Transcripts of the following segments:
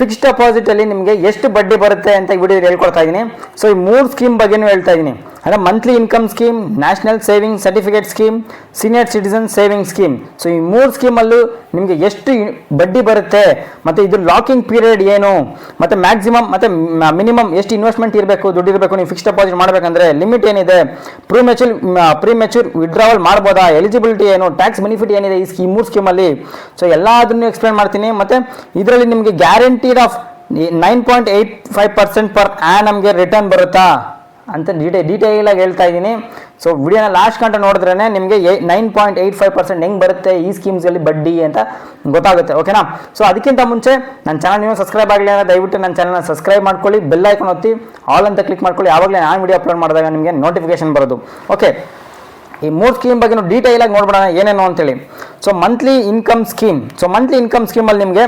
Fixed deposit ಅಲ್ಲಿ ನಿಮಗೆ ಎಷ್ಟು ಬಡ್ಡಿ ಬರುತ್ತೆ ಅಂತ ವಿಡಿಯೋ ಹೇಳ್ಕೊಡ್ತಾ ಇದ್ದೀನಿ. ಸೊ ಈ ಮೂರು ಸ್ಕೀಮ್ ಬಗ್ಗೆನೂ ಹೇಳ್ತಾ ಇದ್ದೀನಿ. ಅಂದರೆ monthly income scheme national saving certificate scheme senior citizen saving scheme so ಈ ಮೂರು ಸ್ಕೀಮಲ್ಲೂ ನಿಮಗೆ ಎಷ್ಟು ಬಡ್ಡಿ ಬರುತ್ತೆ, ಮತ್ತು ಇದು ಲಾಕಿಂಗ್ ಪೀರಿಯಡ್ ಏನು, ಮತ್ತು ಮ್ಯಾಕ್ಸಿಮಮ್ ಮತ್ತು ಮಿನಿಮಮ್ ಎಷ್ಟು ಇನ್ವೆಸ್ಟ್ಮೆಂಟ್ ಇರಬೇಕು, ದುಡ್ಡು ಇರಬೇಕು, ನೀವು ಫಿಕ್ಸ್ ಡೆಪಾಸಿಟ್ ಮಾಡಬೇಕಂದ್ರೆ ಲಿಮಿಟ್ ಏನಿದೆ premature premature withdrawal ಮಾಡ್ಬೋದಾ ಎಲಿಜಿಬಿಲಿಟಿ ಏನು ಟ್ಯಾಕ್ಸ್ ಬೆನಿಫಿಟ್ ಏನಿದೆ, ಈ ಸ್ಕೀಮ್ ಮೂರು ಸ್ಕೀಮಲ್ಲಿ ಸೊ ಎಲ್ಲದನ್ನು ಎಕ್ಸ್ಪ್ಲೇನ್ ಮಾಡ್ತೀನಿ, ಮತ್ತು ಇದರಲ್ಲಿ ನಿಮಗೆ guaranteed of nine point eight five percent per annum ನಮಗೆ ರಿಟರ್ನ್ ಬರುತ್ತಾ? ಅಂತ ಡೀಟೇ ಡೀಟೇಲಾಗಿ ಹೇಳ್ತಾ ಇದ್ದೀನಿ. ಸೊ ವಿಡಿಯೋನ ಲಾಸ್ಟ್ ಗಂಟೆ ನೋಡಿದ್ರೇ ನಿಮಗೆ nine point eight five percent ಹೆಂಗೆ ಬರುತ್ತೆ, ಈ ಸ್ಕೀಮ್ಸಲ್ಲಿ ಬಡ್ಡಿ ಅಂತ ಗೊತ್ತಾಗುತ್ತೆ ಓಕೆನಾ ಸೊ ಅದಕ್ಕಿಂತ ಮುಂಚೆ ನನ್ನ ಚಾನಲ್ ನೀವು ಸಬ್ಸ್ಕ್ರೈಬ್ ಆಗಲಿ ಅಂದರೆ ದಯವಿಟ್ಟು ನನ್ನ ಚಾನಲ್ನ ಸಬ್ಸ್ಕ್ರೈಬ್ ಮಾಡ್ಕೊಳ್ಳಿ ಬೆಲ್ ಐಕನ್ ಒತ್ತಿ ಆಲ್ ಅಂತ ಕ್ಲಿಕ್ ಮಾಡ್ಕೊಳ್ಳಿ. ಯಾವಾಗಲೇ ನಾನು ವಿಡಿಯೋ ಅಪ್ಲೋಡ್ ಮಾಡಿದಾಗ ನಿಮಗೆ ನೋಟಿಫಿಕೇಶನ್ ಬರೋದು ಓಕೆ ಈ ಮೂರು ಸ್ಕೀಮ್ ಬಗ್ಗೆ ಡೀಟೇಲ್ ಆಗಿ ನೋಡ್ಬಿಡೋಣ ಏನೇನು ಅಂತೇಳಿ. So monthly income scheme so monthly income ಸ್ಕೀಮಲ್ಲಿ ನಿಮಗೆ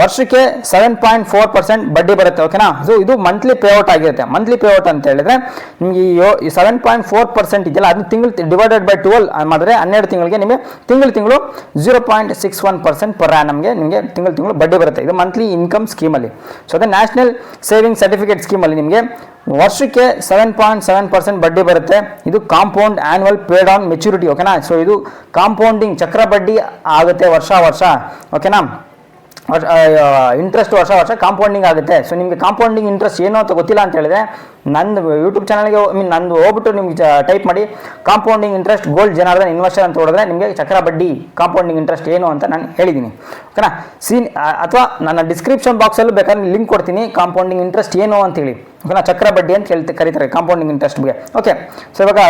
ವರ್ಷಕ್ಕೆ ಸೆವೆನ್ ಪಾಯಿಂಟ್ ಫೋರ್ ಪರ್ಸೆಂಟ್ ಬಡ್ಡಿ ಬರುತ್ತೆ ಓಕೆನಾ ಸೊ ಇದು ಮಂತ್ಲಿ ಪೇಔಟ್ ಆಗಿರುತ್ತೆ. ಮಂತ್ಲಿ ಪೇಔಟ್ ಅಂತ ಹೇಳಿದ್ರೆ, ನಿಮಗೆ ಈ ಸೆವೆನ್ ಪಾಯಿಂಟ್ ಫೋರ್ ಪರ್ಸೆಂಟ್ ಇದೆಯಲ್ಲ ಅದು ತಿಂಗಳು ಡಿವೈಡೆಡ್ ಬೈ ಟ್ವೆಲ್ ಮಾಡಿದ್ರೆ ಹನ್ನೆರಡು ತಿಂಗಳಿಗೆ ನಿಮಗೆ ತಿಂಗಳು ತಿಂಗಳು zero point six one percent per ನಮಗೆ ನಿಮಗೆ ತಿಂಗಳು ತಿಂಗಳು ಬಡ್ಡಿ ಬರುತ್ತೆ. ಇದು ಮಂತ್ಲಿ ಇನ್ಕಮ್ ಸ್ಕೀಮಲ್ಲಿ ಸೊ ಅದೇ ನ್ಯಾಷನಲ್ ಸೇವಿಂಗ್ ಸರ್ಟಿಫಿಕೇಟ್ ಸ್ಕೀಮಲ್ಲಿ ನಿಮಗೆ ವರ್ಷಕ್ಕೆ ಸೆವೆನ್ ಪಾಯಿಂಟ್ ಸೆವೆನ್ ಪರ್ಸೆಂಟ್ ಬಡ್ಡಿ ಬರುತ್ತೆ. ಇದು compound annual paid on maturity ಓಕೆನಾ ಸೊ ಇದು ಕಾಂಪೌಂಡಿಂಗ್ ಚಕ್ರ ಬಡ್ಡಿ ಆಗುತ್ತೆ ವರ್ಷ ವರ್ಷ ಓಕೆನಾ ಇಂಟ್ರೆಸ್ಟ್ ವರ್ಷ ವರ್ಷ ಕಾಂಪೌಂಡಿಂಗ್ ಆಗುತ್ತೆ. ಸೊ ನಿಮಗೆ ಕಾಂಪೌಂಡಿಂಗ್ ಇಂಟ್ರೆಸ್ಟ್ ಏನೋ ಅಂತ ಗೊತ್ತಿಲ್ಲ ಅಂತ ಹೇಳಿದ್ರೆ ನಂದು ಯೂಟ್ಯೂಬ್ ಚಾನಲ್ಗೆ ಮೀನ್ ನಂದು ಹೋಗ್ಬಿಟ್ಟು ನಿಮ್ಗೆ ಟೈಪ್ ಮಾಡಿ compounding interest gold Janardhan investor ಅಂತ ಹೊಡೆದ್ರೆ ನಿಮಗೆ ಚಕ್ರ ಬಡ್ಡಿ ಕಾಂಪೌಂಡಿಂಗ್ ಇಂಟ್ರೆಸ್ಟ್ ಏನು ಅಂತ ನಾನು ಹೇಳಿದ್ದೀನಿ ಓಕೆನಾ ಸೀನ್ ಅಥವಾ ನನ್ನ ಡಿಸ್ಕ್ರಿಪ್ಷನ್ ಬಾಕ್ಸಲ್ಲೂ ಬೇಕಾದ್ರೆ ಲಿಂಕ್ ಕೊಡ್ತೀನಿ ಕಾಂಪೌಂಡಿಂಗ್ ಇಂಟ್ರೆಸ್ಟ್ ಏನು ಅಂತ ಅಂತೇಳಿ ಓಕೆನಾ ಚಕ್ರ ಬಡ್ಡಿ ಅಂತ ಹೇಳ್ತಾ ಕರೀತಾರೆ ಕಾಂಪೌಂಡಿಂಗ್ ಇಂಟ್ರೆಸ್ಟ್ ಬಗ್ಗೆ. ಓಕೆ ಸೊ ಇವಾಗ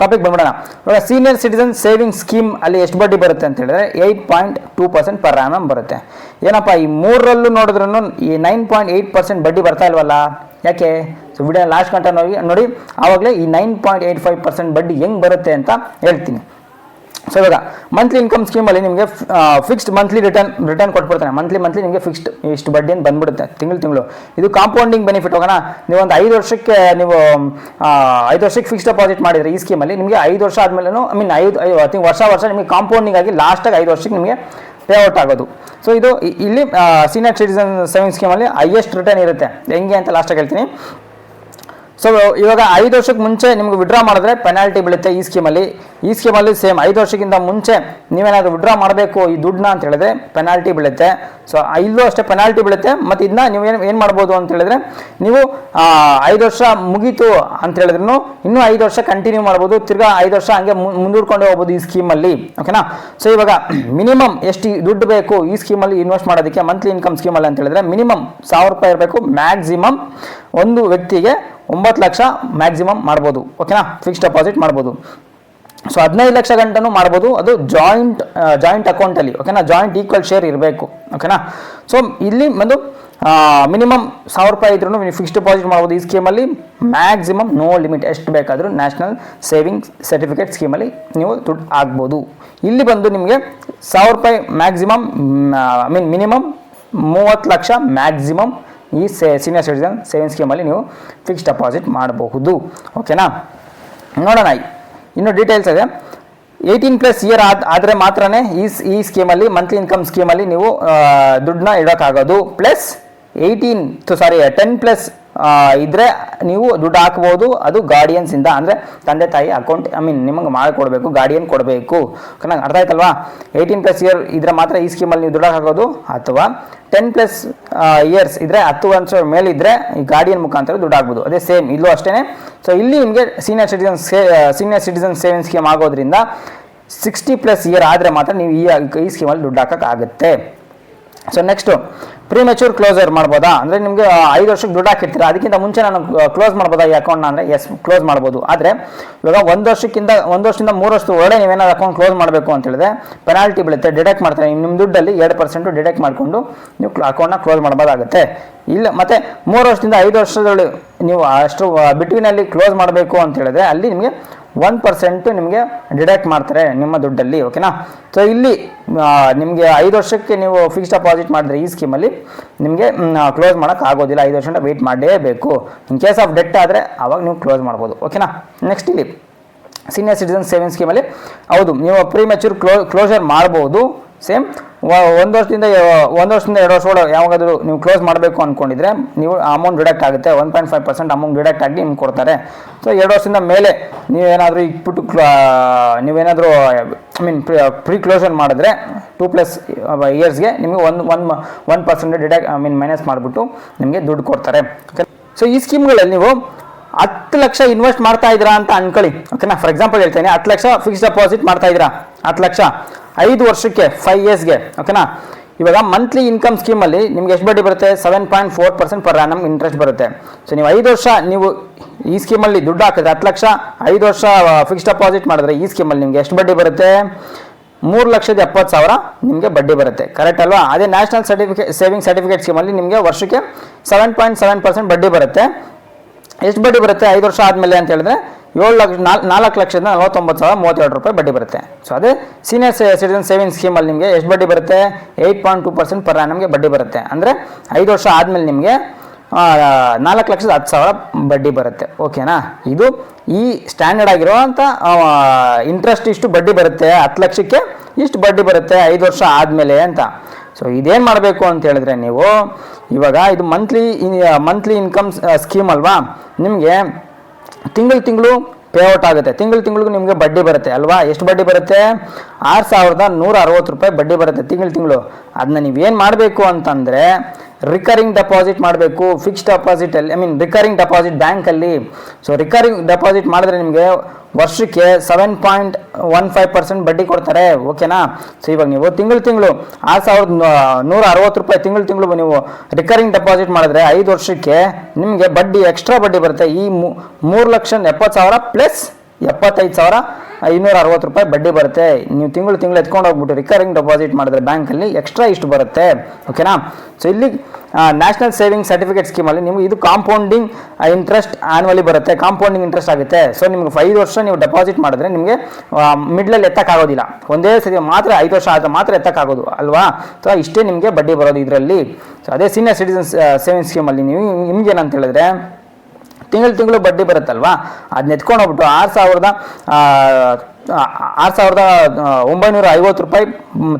ಟಾಪಿಕ್ ಬಂದ್ಬಿಡೋಣ. ಇವಾಗ ಸೀನಿಯರ್ ಸಿಟಿಸನ್ ಸೇವಿಂಗ್ ಸ್ಕೀಮ್ ಅಲ್ಲಿ ಎಷ್ಟು ಬಡ್ಡಿ ಬರುತ್ತೆ ಅಂತ ಹೇಳಿದ್ರೆ eight point two percent per annum ಬರುತ್ತೆ. ಏನಪ್ಪ, ಈ ಮೂರರಲ್ಲೂ ನೋಡಿದ್ರೂ ಈ ನೈನ್ ಪಾಯಿಂಟ್ ಏಯ್ಟ್ ಪರ್ಸೆಂಟ್ ಬಡ್ಡಿ ಬರ್ತಾ ಇಲ್ವಲ್ಲ? ಯಾಕೆ? ಸೊ ವಿಡಿಯೋ ಲಾಸ್ಟ್ ಗಂಟೆ ನೋಡಿ ನೋಡಿ, ಆವಾಗಲೇ ಈ nine point eight five percent ಬಡ್ಡಿ ಹೆಂಗೆ ಬರುತ್ತೆ ಅಂತ ಹೇಳ್ತೀನಿ. ಸೊ ಇವಾಗ ಮಂತ್ಲಿ ಇನ್ಕಮ್ ಸ್ಕೀಮಲ್ಲಿ ನಿಮಗೆ ಫಿಕ್ಸ್ಡ್ ಮಂತ್ಲಿ ರಿಟರ್ನ್ ರಿಟರ್ನ್ ಕೊಟ್ಬಿಡ್ತಾನೆ ಮಂತ್ಲಿ ಮಂತ್ಲಿ ನಿಮಗೆ ಫಿಕ್ಸ್ಡ್ ಇಷ್ಟು ಬಡ್ಡಿ ಅಂತ ಬಂದ್ಬಿಡುತ್ತೆ, ತಿಂಗಳು ತಿಂಗಳು. ಇದು ಕಾಂಪೌಂಡಿಂಗ್ ಬೆನಿಫಿಟ್ ಹೋಗೋಣ. ನೀವು ಒಂದು ಐದು ವರ್ಷಕ್ಕೆ ನೀವು ಐದು ವರ್ಷಕ್ಕೆ ಫಿಕ್ಸ್ಡ್ ಡೆಪಾಸಿಟ್ ಮಾಡಿದರೆ ಈ ಸ್ಕೀಮಲ್ಲಿ ನಿಮಗೆ ಐದು ವರ್ಷ ಆದಮೇಲೆ ಐ ಮೀನ್ ಐದು, ಐ ವರ್ಷ ವರ್ಷ ನಿಮಗೆ ಕಾಂಪೌಂಡಿಂಗ್ ಆಗಿ ಲಾಸ್ಟಾಗಿ ಐದು ವರ್ಷಕ್ಕೆ ನಿಮಗೆ ಪೇಔಟ್ ಆಗೋದು. ಸೊ ಇದು ಇಲ್ಲಿ ಸೀನಿಯರ್ ಸಿಟಿಸನ್ ಸೇವಿಂಗ್ ಸ್ಕೀಮಲ್ಲಿ ಹೈಯೆಸ್ಟ್ ರಿಟರ್ನ್ ಇರುತ್ತೆ. ಹೆಂಗೆ ಅಂತ ಲಾಸ್ಟಾಗಿ ಹೇಳ್ತೀನಿ. ಸೊ ಇವಾಗ ಐದು ವರ್ಷಕ್ಕೆ ಮುಂಚೆ ನಿಮ್ಗೆ ವಿಡ್ರಾ ಮಾಡಿದ್ರೆ ಪೆನಾಲ್ಟಿ ಬೀಳುತ್ತೆ ಈ ಸ್ಕೀಮಲ್ಲಿ ಈ ಸ್ಕೀಮಲ್ಲಿ ಸೇಮ್ ಐದು ವರ್ಷಕ್ಕಿಂತ ಮುಂಚೆ ನೀವೇನಾದರೂ ವಿಡ್ರಾ ಮಾಡಬೇಕು ಈ ದುಡ್ಡನ್ನ ಅಂತ ಹೇಳಿದ್ರೆ ಪೆನಾಲ್ಟಿ ಬೀಳುತ್ತೆ. ಸೊ ಇಲ್ಲೂ ಅಷ್ಟೇ ಪೆನಾಲ್ಟಿ ಬೀಳುತ್ತೆ. ಮತ್ತು ಇದನ್ನ ನೀವು ಏನು ಏನು ಮಾಡ್ಬೋದು ಅಂತ ಹೇಳಿದ್ರೆ ನೀವು ಐದು ವರ್ಷ ಮುಗೀತು ಅಂತ ಹೇಳಿದ್ರು ಇನ್ನೂ ಐದು ವರ್ಷ ಕಂಟಿನ್ಯೂ ಮಾಡ್ಬೋದು. ತಿರ್ಗಾ ಐದು ವರ್ಷ ಹಂಗೆ ಮುಂದೂಡ್ಕೊಂಡು ಹೋಗ್ಬೋದು ಈ ಸ್ಕೀಮಲ್ಲಿ ಓಕೆನಾ ಸೊ ಇವಾಗ ಮಿನಿಮಮ್ ಎಷ್ಟು ದುಡ್ಡು ಬೇಕು ಈ ಸ್ಕೀಮಲ್ಲಿ ಇನ್ವೆಸ್ಟ್ ಮಾಡೋದಕ್ಕೆ ಮಂತ್ಲಿ ಇನ್ಕಮ್ ಸ್ಕೀಮಲ್ಲಿ ಅಂತ ಹೇಳಿದ್ರೆ ಮಿನಿಮಮ್ ಸಾವಿರ ರೂಪಾಯಿ ಇರಬೇಕು ಮ್ಯಾಕ್ಸಿಮಮ್ ಒಂದು ವ್ಯಕ್ತಿಗೆ ಒಂಬತ್ತು ಲಕ್ಷ ಮ್ಯಾಕ್ಸಿಮಮ್ ಮಾಡ್ಬೋದು. ಓಕೆನಾ ಫಿಕ್ಸ್ ಡೆಪಾಸಿಟ್ ಮಾಡ್ಬೋದು. ಸೊ ಹದಿನೈದು ಲಕ್ಷ ಗಂಟನೂ ಮಾಡ್ಬೋದು. ಅದು ಜಾಯಿಂಟ್ ಜಾಯಿಂಟ್ ಅಕೌಂಟಲ್ಲಿ ಓಕೆನಾ ಜಾಯಿಂಟ್ ಈಕ್ವಲ್ ಶೇರ್ ಇರಬೇಕು. ಓಕೆನಾ ಸೊ ಇಲ್ಲಿ ಒಂದು ಮಿನಿಮಮ್ ಸಾವಿರ ರೂಪಾಯಿ ಇದ್ರೂ ನೀವು ಫಿಕ್ಸ್ ಡೆಪಾಸಿಟ್ ಮಾಡ್ಬೋದು. ಈ ಸ್ಕೀಮಲ್ಲಿ ಮ್ಯಾಕ್ಸಿಮಮ್ ನೋ ಲಿಮಿಟ್ ಎಷ್ಟು ಬೇಕಾದರೂ ನ್ಯಾಷನಲ್ ಸೇವಿಂಗ್ ಸರ್ಟಿಫಿಕೇಟ್ ಸ್ಕೀಮಲ್ಲಿ ನೀವು ದುಡ್ಡು ಆಗ್ಬೋದು ಇಲ್ಲಿ ಬಂದು ನಿಮಗೆ ಸಾವಿರ ರೂಪಾಯಿ ಮ್ಯಾಕ್ಸಿಮಮ್ ಐ ಮೀನ್ ಮಿನಿಮಮ್ ಮೂವತ್ತು ಲಕ್ಷ ಮ್ಯಾಕ್ಸಿಮಮ್ ಈ ಸೀನಿಯರ್ ಸಿಟಿಸನ್ ಸೇವಿಂಗ್ ಸ್ಕೀಮಲ್ಲಿ ನೀವು ಫಿಕ್ಸ್ ಡೆಪಾಸಿಟ್ ಮಾಡಬಹುದು. ಓಕೆನಾ ನೋಡೋಣ. ಇನ್ನು ಡೀಟೇಲ್ಸ್ ಇದೆ. ಏಯ್ಟೀನ್ ಪ್ಲಸ್ ಇಯರ್ ಆದ, ಆದರೆ ಮಾತ್ರನೇ ಈ ಈ ಸ್ಕೀಮಲ್ಲಿ ಮಂತ್ಲಿ ಇನ್ಕಮ್ ಸ್ಕೀಮಲ್ಲಿ ನೀವು ದುಡ್ಡನ್ನ ಇಡೋಕ್ಕಾಗೋದು. Plus eighteen sorry ten plus ಇದ್ರೆ ನೀವು ದುಡ್ಡು ಹಾಕ್ಬೋದು, ಅದು ಗಾರ್ಡಿಯನ್ಸಿಂದ ಅಂದರೆ ತಂದೆ, ತಾಯಿ ಅಕೌಂಟ್ ಐ ಮೀನ್ ನಿಮಗೆ ಮಾಡಿಕೊಡ್ಬೇಕು ಗಾರ್ಡಿಯನ್ ಕೊಡಬೇಕು. ನಂಗೆ ಅರ್ಥ ಆಯ್ತಲ್ವಾ? ಏಯ್ಟೀನ್ ಪ್ಲಸ್ ಇಯರ್ ಇದ್ರೆ ಮಾತ್ರ ಈ ಸ್ಕೀಮಲ್ಲಿ ನೀವು ದುಡ್ಡು ಹಾಕೋದು, ಅಥವಾ ಟೆನ್ ಪ್ಲಸ್ ಇಯರ್ಸ್ ಇದ್ರೆ ಹತ್ತು ವರ್ಷ ಮೇಲಿದ್ರೆ ಈ ಗಾರ್ಡಿಯನ್ ಮುಖಾಂತರ ದುಡ್ಡು ಹಾಕ್ಬೋದು. ಅದೇ ಸೇಮ್ ಇಲ್ಲೂ ಅಷ್ಟೇ ಸೊ ಇಲ್ಲಿ ನಿಮಗೆ senior citizen senior citizen saving scheme ಆಗೋದ್ರಿಂದ ಸಿಕ್ಸ್ಟಿ ಪ್ಲಸ್ ಇಯರ್ ಆದರೆ ಮಾತ್ರ ನೀವು ಈ ಈ ಸ್ಕೀಮಲ್ಲಿ ದುಡ್ಡು ಹಾಕೋಕ್ಕಾಗುತ್ತೆ. So next premature closure ಮಾಡ್ಬೋದಾ? ಅಂದರೆ ನಿಮಗೆ ಐದು ವರ್ಷಕ್ಕೆ ದುಡ್ಡು ಹಾಕಿರ್ತೀರಾ? ಅದಕ್ಕಿಂತ ಮುಂಚೆ ನಾನು ಕ್ಲೋಸ್ ಮಾಡ್ಬೋದಾ ಈ ಅಕೌಂಟ್ನ ಅಂದರೆ ಎಸ್ ಕ್ಲೋಸ್ ಮಾಡ್ಬೋದು. ಆದರೆ, ಇವಾಗ ಒಂದು ವರ್ಷಕ್ಕಿಂತ, ಒಂದು ವರ್ಷದಿಂದ ಮೂರು ವರ್ಷದ ಒಳಗೆ ನೀವೇನಾದ್ರು ಅಕೌಂಟ್ ಕ್ಲೋಸ್ ಮಾಡಬೇಕು ಅಂತ ಹೇಳಿದ್ರೆ ಪೆನಾಲ್ಟಿ ಬೀಳುತ್ತೆ ಡಿಡಕ್ಟ್ ಮಾಡ್ತಾರೆ. ನಿಮ್ಮ ದುಡ್ಡಲ್ಲಿ ಎರಡು ಪರ್ಸೆಂಟು ಡಿಡಕ್ಟ್ ಮಾಡಿಕೊಂಡು ನೀವು ಅಕೌಂಟ್ನ ಕ್ಲೋಸ್ ಮಾಡ್ಬೋದಾಗುತ್ತೆ. ಇಲ್ಲ, ಮತ್ತೆ ಮೂರು ವರ್ಷದಿಂದ ಐದು ವರ್ಷದೊಳಗೆ ನೀವು ಅಷ್ಟು ಬಿಟ್ವೀನಲ್ಲಿ ಕ್ಲೋಸ್ ಮಾಡಬೇಕು ಅಂತ ಹೇಳಿದ್ರೆ, ಅಲ್ಲಿ ನಿಮಗೆ ಒನ್ ಪರ್ಸೆಂಟ್ ನಿಮಗೆ ಡಿಡಕ್ಟ್ ಮಾಡ್ತಾರೆ ನಿಮ್ಮ ದುಡ್ಡಲ್ಲಿ ಓಕೆನಾ ಸೊ ಇಲ್ಲಿ ನಿಮಗೆ ಐದು ವರ್ಷಕ್ಕೆ ನೀವು ಫಿಕ್ಸ್ ಡೆಪಾಸಿಟ್ ಮಾಡಿದ್ರೆ ಈ ಸ್ಕೀಮಲ್ಲಿ ನಿಮಗೆ ಕ್ಲೋಸ್ ಮಾಡೋಕ್ಕೆ ಆಗೋದಿಲ್ಲ. ಐದು ವರ್ಷ ವೆಯ್ಟ್ ಮಾಡಲೇಬೇಕು. ಇನ್ ಕೇಸ್ ಆಫ್ ಡೆಟ್ ಆದರೆ ಅವಾಗ ನೀವು ಕ್ಲೋಸ್ ಮಾಡ್ಬೋದು ಓಕೆನಾ ನೆಕ್ಸ್ಟ್ ಇಲ್ಲಿ ಸೀನಿಯರ್ ಸಿಟಿಸನ್ ಸೇವಿಂಗ್ ಸ್ಕೀಮಲ್ಲಿ ಹೌದು, ನೀವು ಪ್ರೀ ಮೆಚೂರ್ ಕ್ಲೋ ಕ್ಲೋಸರ್ ಮಾಡ್ಬೋದು ಸೇಮ್ ಒಂದು ವರ್ಷದಿಂದ ಒಂದು ವರ್ಷದಿಂದ ಎರಡು ವರ್ಷ ಯಾವಾಗಾದರೂ ನೀವು ಕ್ಲೋಸ್ ಮಾಡಬೇಕು ಅಂದ್ಕೊಂಡಿದ್ರೆ ನೀವು ಅಮೌಂಟ್ ಡಿಡಕ್ಟ್ ಆಗುತ್ತೆ. One point five percent amount deduct ಆಗಿ ನಿಮ್ಗೆ ಕೊಡ್ತಾರೆ. ಸೊ ಎರಡು ವರ್ಷದಿಂದ ಮೇಲೆ ನೀವೇನಾದರೂ ಇಟ್ಬಿಟ್ಟು ಕ್ಲಾ ನೀವೇನಾದರೂ ಐ ಮೀನ್ ಪ್ರೀ ಕ್ಲೋಸನ್ ಮಾಡಿದ್ರೆ ಟೂ ಪ್ಲಸ್ ಇಯರ್ಸ್ಗೆ ನಿಮಗೆ ಒಂದು one one percent deduct I mean minus ಮಾಡಿಬಿಟ್ಟು ನಿಮಗೆ ದುಡ್ಡು ಕೊಡ್ತಾರೆ. ಸೊ ಈ ಸ್ಕೀಮ್ಗಳಲ್ಲಿ ನೀವು ಹತ್ತು ಲಕ್ಷ ಇನ್ವೆಸ್ಟ್ ಮಾಡ್ತಾ ಇದ್ದೀರಾ ಅಂತ ಅನ್ಕೊಳ್ಳಿ. ಓಕೆನಾ ಫಾರ್ ಎಕ್ಸಾಂಪಲ್ ಹೇಳ್ತೇನೆ, ಹತ್ತು ಲಕ್ಷ ಫಿಕ್ಸ್ ಡೆಪಾಸಿಟ್ ಮಾಡ್ತಾ ಇದ್ದೀರಾ. ಹತ್ತು ಲಕ್ಷ. ಐದು ವರ್ಷಕ್ಕೆ ಫೈವ್ ಇಯರ್ಸ್ಗೆ ಓಕೆನಾ ಇವಾಗ ಮಂತ್ಲಿ ಇನ್ಕಮ್ ಸ್ಕೀಮಲ್ಲಿ ನಿಮ್ಗೆ ಎಷ್ಟು ಬಡ್ಡಿ ಬರುತ್ತೆ? Seven point four percent per annum interest ಬರುತ್ತೆ. ಸೊ ನೀವು ಐದು ವರ್ಷ ನೀವು ಈ ಸ್ಕೀಮಲ್ಲಿ ದುಡ್ಡು ಹಾಕಿದ್ರೆ ಹತ್ತು ಲಕ್ಷ, ಐದು ವರ್ಷ ಫಿಕ್ಸ್ ಡೆಪಾಸಿಟ್ ಮಾಡಿದ್ರೆ ಈ ಸ್ಕೀಮಲ್ಲಿ ನಿಮ್ಗೆ ಎಷ್ಟು ಬಡ್ಡಿ ಬರುತ್ತೆ? ಮೂರು ಲಕ್ಷದ ಎಪ್ಪತ್ತು ಸಾವಿರ ನಿಮಗೆ ಬಡ್ಡಿ ಬರುತ್ತೆ. ಕರೆಕ್ಟ್ ಅಲ್ವಾ? ಅದೇ ನ್ಯಾಷನಲ್ ಸರ್ಟಿಫಿಕೇಟ್ ಸೇವಿಂಗ್ ಸರ್ಟಿಫಿಕೇಟ್ ಸ್ಕೀಮಲ್ಲಿ ನಿಮಗೆ ವರ್ಷಕ್ಕೆ ಸೆವೆನ್ ಪಾಯಿಂಟ್ ಸೆವೆನ್ ಪರ್ಸೆಂಟ್ ಬಡ್ಡಿ ಬರುತ್ತೆ. ಎಷ್ಟು ಬಡ್ಡಿ ಬರುತ್ತೆ? ಐದು ವರ್ಷ ಆದಮೇಲೆ ಅಂತ ಹೇಳಿದ್ರೆ ಏಳು ಲಕ್ಷ, ನಾಲ್, ನಾಲ್ಕು ಲಕ್ಷದಿಂದ ನಲವತ್ತೊಂಬತ್ತು ಸಾವಿರ ಮೂವತ್ತೆರಡು ರೂಪಾಯಿ ಬಡ್ಡಿ ಬರುತ್ತೆ. ಸೊ ಅದೇ ಸೀನಿಯರ್ ಸಿಟಿಸನ್ ಸೇವಿಂಗ್ ಸ್ಕೀಮಲ್ಲಿ ನಿಮಗೆ ಎಷ್ಟು ಬಡ್ಡಿ ಬರುತ್ತೆ? Eight point two percent per ನಮಗೆ ಬಡ್ಡಿ ಬರುತ್ತೆ. ಅಂದರೆ ಐದು ವರ್ಷ ಆದಮೇಲೆ ನಿಮಗೆ ನಾಲ್ಕು ಲಕ್ಷದ ಹತ್ತು ಸಾವಿರ ಬಡ್ಡಿ ಬರುತ್ತೆ. ಓಕೆನಾ ಇದು ಈ ಸ್ಟ್ಯಾಂಡರ್ಡ್ ಆಗಿರುವಂಥ ಇಂಟ್ರೆಸ್ಟ್ ಇಷ್ಟು ಬಡ್ಡಿ ಬರುತ್ತೆ. ಹತ್ತು ಲಕ್ಷಕ್ಕೆ ಇಷ್ಟು ಬಡ್ಡಿ ಬರುತ್ತೆ ಐದು ವರ್ಷ ಆದಮೇಲೆ ಅಂತ. ಸೊ ಇದೇನು ಮಾಡಬೇಕು ಅಂತ ಹೇಳಿದ್ರೆ ನೀವು, ಇವಾಗ ಇದು ಮಂತ್ಲಿ ಮಂತ್ಲಿ ಇನ್ಕಮ್ ಸ್ಕೀಮ್ ಅಲ್ವಾ? ನಿಮಗೆ ತಿಂಗಳು ತಿಂಗಳು ಪೇಔಟ್ ಆಗುತ್ತೆ. ತಿಂಗಳು ತಿಂಗಳಿಗೂ ನಿಮಗೆ ಬಡ್ಡಿ ಬರುತ್ತೆ ಅಲ್ವಾ? ಎಷ್ಟು ಬಡ್ಡಿ ಬರುತ್ತೆ? ಆರು ಸಾವಿರದ ನೂರ ಅರವತ್ತು ರೂಪಾಯಿ ಬಡ್ಡಿ ಬರುತ್ತೆ ತಿಂಗಳು ತಿಂಗಳು. ಅದನ್ನ ನೀವೇನು ಮಾಡಬೇಕು ಅಂತಂದರೆ ರಿಕರಿಂಗ್ ಡೆಪಾಸಿಟ್ ಮಾಡಬೇಕು ಫಿಕ್ಸ್ ಡೆಪಾಸಿಟಲ್ಲಿ ಐ ಮೀನ್ ರಿಕರಿಂಗ್ ಡೆಪಾಸಿಟ್ ಬ್ಯಾಂಕಲ್ಲಿ ಸೊ ರಿಕರಿಂಗ್ ಡೆಪಾಸಿಟ್ ಮಾಡಿದ್ರೆ ನಿಮಗೆ ವರ್ಷಕ್ಕೆ seven point one five percent ಬಡ್ಡಿ ಕೊಡ್ತಾರೆ ಓಕೆನಾ ಸೊ ಇವಾಗ ನೀವು ತಿಂಗಳು ತಿಂಗಳು, ಆರು ಸಾವಿರದ ನೂರ ಅರವತ್ತು ರೂಪಾಯಿ ತಿಂಗಳು ತಿಂಗಳು ನೀವು ರಿಕರಿಂಗ್ ಡೆಪಾಸಿಟ್ ಮಾಡಿದ್ರೆ ಐದು ವರ್ಷಕ್ಕೆ ನಿಮಗೆ ಬಡ್ಡಿ ಎಕ್ಸ್ಟ್ರಾ ಬಡ್ಡಿ ಬರುತ್ತೆ. ಈ ಮೂರು ಲಕ್ಷ ಎಪ್ಪತ್ತು ಸಾವಿರ ಪ್ಲಸ್ ಎಪ್ಪತ್ತೈದು ಸಾವಿರ ಐನೂರ ಅರವತ್ತು ರೂಪಾಯಿ ಬಡ್ಡಿ ಬರುತ್ತೆ. ನೀವು ತಿಂಗಳು ತಿಂಗಳು ಎತ್ಕೊಂಡು ಹೋಗ್ಬಿಟ್ಟು ರಿಕರಿಂಗ್ ಡೆಪಾಸಿಟ್ ಮಾಡಿದ್ರೆ ಬ್ಯಾಂಕಲ್ಲಿ ಎಕ್ಸ್ಟ್ರಾ ಇಷ್ಟು ಬರುತ್ತೆ. ಓಕೆನಾ ಸೊ ಇಲ್ಲಿ ನ್ಯಾಷನಲ್ ಸೇವಿಂಗ್ ಸರ್ಟಿಫಿಕೇಟ್ ಸ್ಕೀಮಲ್ಲಿ ನೀವು ಇದು ಕಾಂಪೌಂಡಿಂಗ್ ಇಂಟ್ರೆಸ್ಟ್ ಆ್ಯನ್ವಲಿ ಬರುತ್ತೆ. ಕಾಂಪೌಂಡಿಂಗ್ ಇಂಟ್ರೆಸ್ಟ್ ಆಗುತ್ತೆ. ಸೊ ನಿಮ್ಗೆ ಐದು ವರ್ಷ ನೀವು ಡೆಪಾಸಿಟ್ ಮಾಡಿದ್ರೆ ನಿಮಗೆ ಮಿಡ್ಲಲ್ಲಿ ಎತ್ತಕ್ಕಾಗೋದಿಲ್ಲ. ಒಂದೇ ಸತಿ ಮಾತ್ರ ಐದು ವರ್ಷ ಆದರೆ ಮಾತ್ರ ಎತ್ತಕ್ಕಾಗೋದು, ಅಲ್ವಾ? ಸೊ ಇಷ್ಟೇ ನಿಮಗೆ ಬಡ್ಡಿ ಬರೋದು ಇದರಲ್ಲಿ. ಸೊ ಅದೇ ಸೀನಿಯರ್ ಸಿಟಿಸನ್ಸ್ ಸೇವಿಂಗ್ ಸ್ಕೀಮಲ್ಲಿ ನೀವು ನಿಮ್ಗೆ ಏನಂತ ಹೇಳಿದ್ರೆ ತಿಂಗಳು ತಿಂಗಳು ಬಡ್ಡಿ ಬರುತ್ತಲ್ವಾ? ಅದನ್ನ ಎತ್ಕೊಂಡು ಹೋಗ್ಬಿಟ್ಟು ಆರು ಸಾವಿರದ ಆರು ಸಾವಿರದ ಒಂಬೈನೂರ ಐವತ್ತು ರೂಪಾಯಿ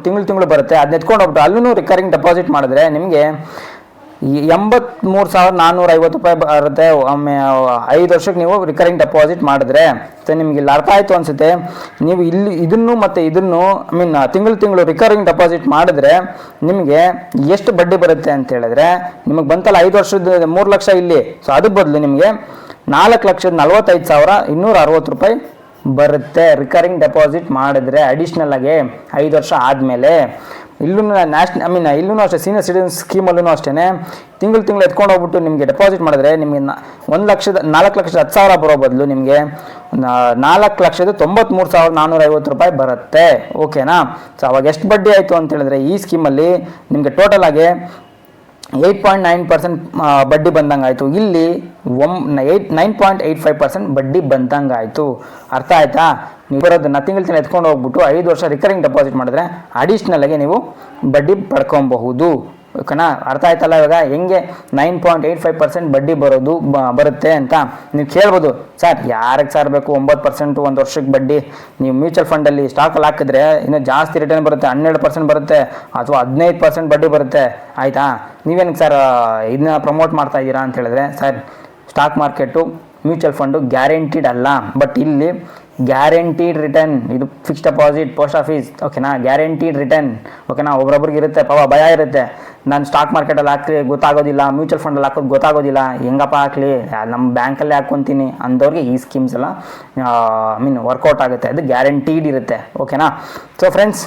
ತಿಂಗಳು ತಿಂಗಳು ಬರುತ್ತೆ. ಅದನ್ನ ಎತ್ಕೊಂಡು ಹೋಗ್ಬಿಟ್ಟು ಅಲ್ಲೂ ರಿಕರಿಂಗ್ ಡೆಪಾಸಿಟ್ ಮಾಡಿದ್ರೆ ನಿಮಗೆ ಎಂಬತ್ಮೂರು ಸಾವಿರದ ನಾನ್ನೂರ ಐವತ್ತು ರೂಪಾಯಿ ಬರುತ್ತೆ. ಒಮ್ಮೆ, ಐದು ವರ್ಷಕ್ಕೆ ನೀವು ರಿಕರಿಂಗ್ ಡೆಪಾಸಿಟ್ ಮಾಡಿದ್ರೆ ಸೊ ನಿಮ್ಗೆ ಇಲ್ಲಿ ಅರ್ಥ ಆಯಿತು ಅನಿಸುತ್ತೆ. ನೀವು ಇಲ್ಲಿ ಇದನ್ನು ಮತ್ತು ಇದನ್ನು ಐ ಮೀನ್ ತಿಂಗಳು ತಿಂಗಳು ರಿಕರಿಂಗ್ ಡೆಪಾಸಿಟ್ ಮಾಡಿದ್ರೆ ನಿಮಗೆ ಎಷ್ಟು ಬಡ್ಡಿ ಬರುತ್ತೆ ಅಂತ ಹೇಳಿದ್ರೆ, ನಿಮಗೆ ಬಂತಲ್ಲ ಐದು ವರ್ಷದ ಮೂರು ಲಕ್ಷ ಇಲ್ಲಿ. ಸೊ ಅದ್ರ ಬದಲು ನಿಮಗೆ ನಾಲ್ಕು ಲಕ್ಷದ ನಲ್ವತ್ತೈದು ಸಾವಿರ ಇನ್ನೂರ ಅರವತ್ತು ರೂಪಾಯಿ ಬರುತ್ತೆ ರಿಕರಿಂಗ್ ಡೆಪಾಸಿಟ್ ಮಾಡಿದ್ರೆ ಅಡಿಷ್ನಲ್ ಆಗಿ ಐದು ವರ್ಷ ಆದಮೇಲೆ. ಇಲ್ಲೂ ನ್ಯಾಷನ್ ಐ ಮೀನ್ ಇಲ್ಲೂ ಅಷ್ಟೇ ಸೀನಿಯರ್ ಸಿಟಿಸನ್ ಸ್ಕೀಮಲ್ಲೂ ಅಷ್ಟೇ ತಿಂಗಳು ತಿಂಗಳು ಎತ್ಕೊಂಡು ಹೋಗ್ಬಿಟ್ಟು ನಿಮಗೆ ಡೆಪಾಸಿಟ್ ಮಾಡಿದ್ರೆ ನಿಮಗೆ ಒಂದು ಲಕ್ಷದ, ನಾಲ್ಕು ಲಕ್ಷದ ಹತ್ತು ಸಾವಿರ ಬರೋ ಬದಲು ನಿಮಗೆ ನಾಲ್ಕು ಲಕ್ಷದ ತೊಂಬತ್ತ್ಮೂರು ಸಾವಿರದ ನಾನ್ನೂರ ಐವತ್ತು ರೂಪಾಯಿ ಬರುತ್ತೆ. ಓಕೆನಾ? ಸೊ ಅವಾಗ ಎಷ್ಟು ಬಡ್ಡಿ ಆಯಿತು ಅಂತ ಹೇಳಿದ್ರೆ ಈ ಸ್ಕೀಮಲ್ಲಿ ನಿಮಗೆ ಟೋಟಲ್ ಆಗಿ ಏಯ್ಟ್ ಪಾಯಿಂಟ್ ನೈನ್ ಪರ್ಸೆಂಟ್ ಬಡ್ಡಿ ಬಂದಂಗೆ ಆಯಿತು ಇಲ್ಲಿ ಒಮ್ eight nine point eight five percent ಬಡ್ಡಿ ಬಂದಂಗೆ ಆಯಿತು ಅರ್ಥ ಆಯ್ತಾ? ನೀವು ಬರೋದು ನಥಿಂಗ್ ಎತ್ಕೊಂಡು ಹೋಗ್ಬಿಟ್ಟು ಐದು ವರ್ಷ ರಿಕರಿಂಗ್ ಡೆಪಾಸಿಟ್ ಮಾಡಿದ್ರೆ ಅಡಿಷ್ನಲ್ ಆಗಿ ನೀವು ಬಡ್ಡಿ ಪಡ್ಕೊಬಹುದು. ಓಕೆನಾ? ಅರ್ಥ ಆಯ್ತಲ್ಲ ಇವಾಗ? ಹೆಂಗೆ nine point eight five percent ಬಡ್ಡಿ ಬರೋದು ಬರುತ್ತೆ ಅಂತ ನೀವು ಕೇಳ್ಬೋದು. ಸರ್, ಯಾರಿಗೆ ಸರ್ ಬೇಕು? ಒಂಬತ್ತು ಪರ್ಸೆಂಟ್ ಒಂದು ವರ್ಷಕ್ಕೆ ಬಡ್ಡಿ. ನೀವು ಮ್ಯೂಚುವಲ್ ಫಂಡಲ್ಲಿ ಸ್ಟಾಕಲ್ಲಿ ಹಾಕಿದ್ರೆ ಇನ್ನೂ ಜಾಸ್ತಿ ರಿಟರ್ನ್ ಬರುತ್ತೆ. ಹನ್ನೆರಡು ಪರ್ಸೆಂಟ್ ಬರುತ್ತೆ ಅಥವಾ ಹದಿನೈದು ಪರ್ಸೆಂಟ್ ಬಡ್ಡಿ ಬರುತ್ತೆ. ಆಯಿತಾ? ನೀವೇನಕ್ಕೆ ಸರ್ ಇದನ್ನ ಪ್ರಮೋಟ್ ಮಾಡ್ತಾ ಇದ್ದೀರಾ ಅಂತ ಹೇಳಿದ್ರೆ, sir stock market mutual fund guaranteed ಅಲ್ಲ. ಬಟ್ ಇಲ್ಲಿ ಗ್ಯಾರಂಟಿಡ್ ರಿಟರ್ನ್ ಇದು ಫಿಕ್ಸ್ ಡೆಪಾಸಿಟ್ ಪೋಸ್ಟ್ ಆಫೀಸ್ ಓಕೆನಾ ಗ್ಯಾರಂಟಿಡ್ ರಿಟರ್ನ್ ಓಕೆನಾ ಒಬ್ರೊಬ್ರಿಗೆ ಇರುತ್ತೆ, ಪಾಪ ಭಯ ಇರುತ್ತೆ. ನಾನು ಸ್ಟಾಕ್ ಮಾರ್ಕೆಟಲ್ಲಿ ಹಾಕಲಿ, ಗೊತ್ತಾಗೋದಿಲ್ಲ. ಮ್ಯೂಚುವಲ್ ಫಂಡಲ್ಲಿ ಹಾಕೋದು ಗೊತ್ತಾಗೋದಿಲ್ಲ. ಹೆಂಗಪ್ಪ ಹಾಕಲಿ? ನಮ್ಮ ಬ್ಯಾಂಕಲ್ಲೇ ಹಾಕ್ಕೊತೀನಿ ಅಂದವ್ರಿಗೆ ಈ ಸ್ಕೀಮ್ಸ್ ಎಲ್ಲ ಐ ಮೀನ್ ವರ್ಕೌಟ್ ಆಗುತ್ತೆ. ಅದು ಗ್ಯಾರಂಟೀಡ್ ಇರುತ್ತೆ. ಓಕೆನಾ ಸೊ ಫ್ರೆಂಡ್ಸ್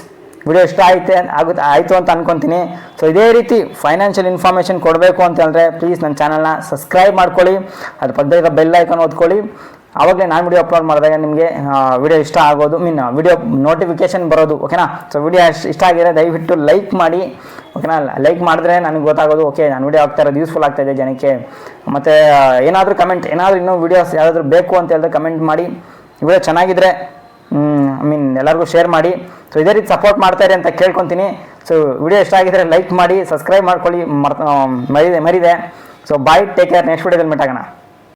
ವಿಡಿಯೋ ಇಷ್ಟ ಆಯ್ತೆ ಆಗುತ್ತೆ ಆಯಿತು ಅಂತ ಅನ್ಕೊತೀನಿ. ಸೊ ಇದೇ ರೀತಿ ಫೈನಾನ್ಷಿಯಲ್ ಇನ್ಫಾರ್ಮೇಷನ್ ಕೊಡಬೇಕು ಅಂತಂದರೆ ಪ್ಲೀಸ್ ನನ್ನ ಚಾನಲ್ನ ಸಬ್ಸ್ಕ್ರೈಬ್ ಮಾಡ್ಕೊಳ್ಳಿ. ಅದ್ರ ಪಕ್ಕದ ಬೆಲ್ ಐಕಾನ್ ಓದ್ಕೊಳ್ಳಿ ಆವಾಗಲೇ ನಾನು ವಿಡಿಯೋ ಅಪ್ಲೋಡ್ ಮಾಡಿದಾಗ ನಿಮಗೆ ವಿಡಿಯೋ ಇಷ್ಟ ಆಗೋದು, ಮೀನ್ ವಿಡಿಯೋ ನೋಟಿಫಿಕೇಶನ್ ಬರೋದು ಓಕೆನಾ ಸೊ ವಿಡಿಯೋ ಇಷ್ಟ ಆಗಿದ್ರೆ ದಯವಿಟ್ಟು ಲೈಕ್ ಮಾಡಿ ಓಕೆನಾ ಲೈಕ್ ಮಾಡಿದ್ರೆ ನನಗೆ ಗೊತ್ತಾಗೋದು ಓಕೆ ನಾನು ವಿಡಿಯೋ ಆಗ್ತಾ ಇರೋದು ಯೂಸ್ಫುಲ್ ಆಗ್ತಾ ಇದೆ ಜನಕ್ಕೆ. ಮತ್ತು ಏನಾದರೂ ಕಮೆಂಟ್ ಏನಾದರೂ ಇನ್ನೂ ವಿಡಿಯೋಸ್ ಯಾವುದಾದ್ರೂ ಬೇಕು ಅಂತ ಹೇಳಿದ್ರೆ ಕಮೆಂಟ್ ಮಾಡಿ. ವಿಡಿಯೋ ಚೆನ್ನಾಗಿದ್ರೆ ಐ ಮೀನ್ ಎಲ್ಲರಿಗೂ ಶೇರ್ ಮಾಡಿ. ಸೊ ಇದೇ ರೀತಿ ಸಪೋರ್ಟ್ ಮಾಡ್ತಾರೆ ಅಂತ ಕೇಳ್ಕೊತೀನಿ. ಸೊ ವಿಡಿಯೋ ಇಷ್ಟ ಆಗಿದ್ರೆ ಲೈಕ್ ಮಾಡಿ ಸಬ್ಸ್ಕ್ರೈಬ್ ಮಾಡ್ಕೊಳ್ಳಿ, ಮರ್ತ ಮರಿದೆ ಮರಿದೆ. So bye take care next ವಿಡಿಯೋದಲ್ಲಿ ಮೀಟ್ ಆಗೋಣ.